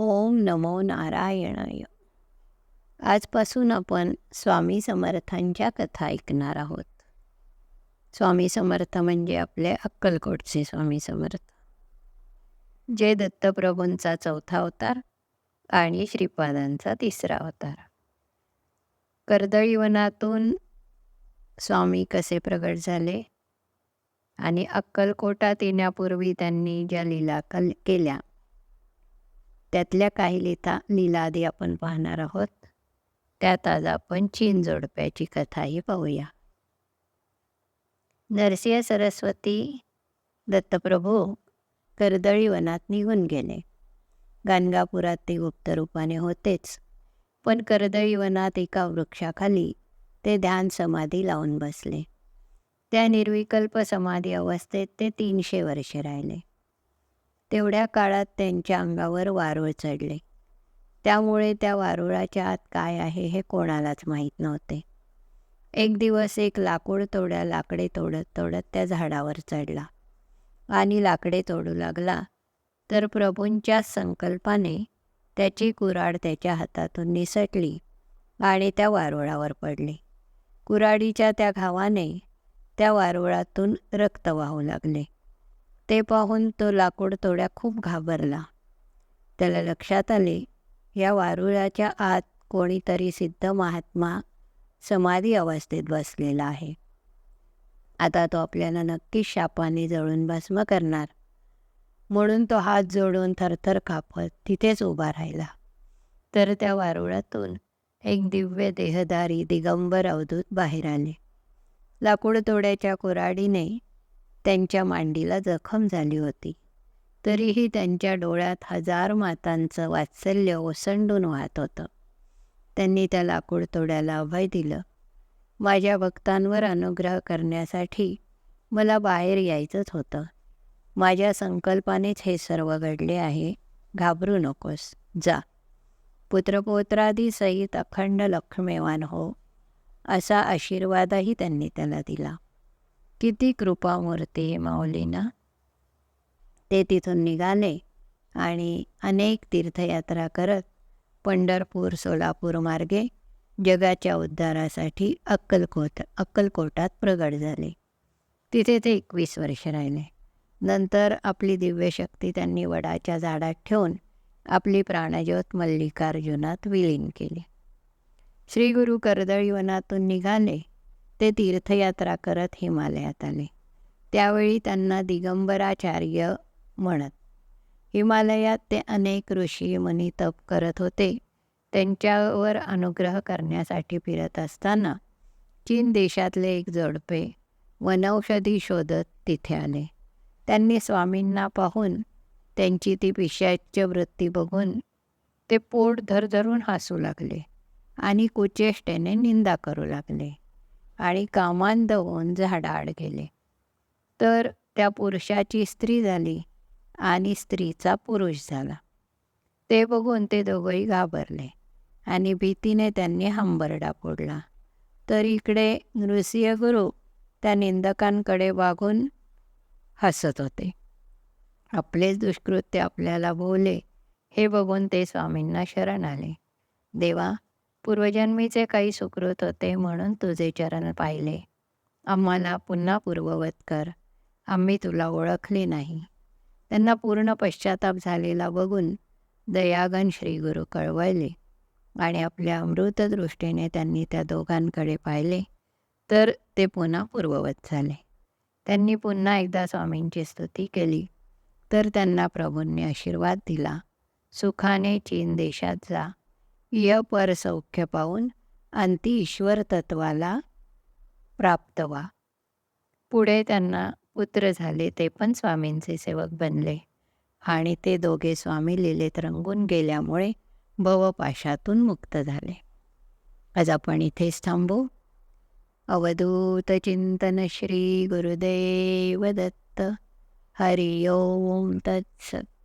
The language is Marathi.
ओम नमो नारायणाय. आजपासून आपण स्वामी समर्थांच्या कथा ऐकणार आहोत. स्वामी समर्थ म्हणजे आपले अक्कलकोटचे स्वामी समर्थ. जे दत्तप्रभूंचा चौथा अवतार आणि श्रीपादांचा तिसरा अवतार. कर्दळीवनातून स्वामी कसे प्रगट झाले? आणि अक्कलकोटात येण्यापूर्वी त्यांनी ज्या लीला कल केल्या त्यातल्या काही लिथा लीला आधी आपण पाहणार आहोत. त्यात आज आपण चीन जोडप्याची कथाही पाहूया. नरसिंह सरस्वती दत्तप्रभू कर्दळी वनात निघून गेले. गाणगापुरात ते गुप्त रूपाने होतेच पण कर्दळी वनात एका वृक्षाखाली ते ध्यान समाधी लावून बसले. त्या निर्विकल्प समाधी अवस्थेत ते तीनशे वर्षे राहिले. तेवढ्या काळात त्यांच्या अंगावर वारूळ चढले. त्यामुळे त्या वारुळाच्या आत काय आहे हे कोणालाच माहीत नव्हते. एक दिवस एक लाकूड तोड्या लाकडे तोडत तोडत त्या झाडावर चढला. आणि लाकडे तोडू लागला तर प्रभूंच्या संकल्पाने त्याची कुराड त्याच्या हातातून निसटली आणि त्या वारुळावर पडली. कुराडीच्या त्या घावाने त्या वारुळातून रक्त वाहू लागले. ते पाहून तो लाकूड तोड्या खूप घाबरला. त्याला लक्षात आले या वारुळाच्या आत कोणीतरी सिद्ध महात्मा समाधी अवस्थेत बसलेला आहे. आता तो आपल्याला नक्कीच शापाने जळून भस्म करणार. म्हणून तो हात जोडून थरथर कापत तिथेच उभा राहिला. तर त्या वारुळातून एक दिव्य देहधारी दिगंबर अवधूत बाहेर आले. लाकूड तोड्याच्या कुराडीने त्यांच्या मांडीला जखम झाली होती. तरीही त्यांच्या डोळ्यात हजार मातांचं वात्सल्य ओसंडून वाहत होतं. त्यांनी त्या लाकूड तोड्याला अभय दिलं. माझ्या भक्तांवर अनुग्रह करण्यासाठी मला बाहेर यायचंच होतं. माझ्या संकल्पानेच हे सर्व घडले आहे. घाबरू नकोस. जा. पुत्रपौत्रादी सहित अखंड लक्ष्मेवान हो. असा आशीर्वादही त्यांनी त्याला दिला. किती कृपामूर्ती माऊलीना. ते तिथून निघाले आणि अनेक तीर्थयात्रा करत पंढरपूर सोलापूर मार्गे जगाच्या उद्धारासाठी अक्कलकोट अक्कलकोटात प्रगट झाले. तिथे ते एकवीस वर्ष राहिले. नंतर आपली दिव्यशक्ती त्यांनी वडाच्या झाडात ठेवून आपली प्राणज्योत मल्लिकार्जुनात विलीन केली. श्री गुरु कर्दळी वनातून निघाले ते तीर्थयात्रा करत हिमालयात आले. त्यावेळी त्यांना दिगंबराचार्य म्हणत. हिमालयात ते अनेक ऋषी मुनी तप करत होते. त्यांच्यावर अनुग्रह करण्यासाठी फिरत असताना चीन देशातले एक जोडपे वनौषधी शोधत तिथे आले. त्यांनी स्वामींना पाहून त्यांची ती पिशाच्य वृत्ती बघून ते पोट धरधरून हसू लागले आणि कुचेष्टेने निंदा करू लागले. आणि कामांत होऊन झाडाआड गेले. तर त्या पुरुषाची स्त्री झाली आणि स्त्रीचा पुरुष झाला. ते बघून ते दोघंही घाबरले आणि भीतीने त्यांनी हंबरडा फोडला. तर इकडे नृसिंह गुरु त्या निंदकांकडे वागून हसत होते. आपलेच दुष्कृत्य आपल्याला भोवले हे बघून ते स्वामींना शरण आले. देवा पूर्वजन्मीचे काही सुकृत होते म्हणून तुझे चरण पाहिले. आम्हाला पुन्हा पूर्ववत कर. आम्ही तुला ओळखले नाही. त्यांना पूर्ण पश्चाताप झालेला बघून दयागन श्रीगुरु कळवळले आणि आपल्या अमृतदृष्टीने त्यांनी त्या दोघांकडे पाहिले तर ते पुन्हा पूर्ववत झाले. त्यांनी पुन्हा एकदा स्वामींची स्तुती केली तर त्यांना प्रभूंनी आशीर्वाद दिला. सुखाने चीन देशात जा. य सौख्य पाहून अंती ईश्वर तत्वाला प्राप्त व्हा. पुढे त्यांना पुत्र झाले ते पण स्वामींचे सेवक बनले. आणि ते दोघे स्वामी लिलेत रंगून गेल्यामुळे भवपाशातून मुक्त झाले. आज आपण इथेच थांबू. अवधूत चिंतन श्री गुरुदेव दत्त. हरिओम तत्सत.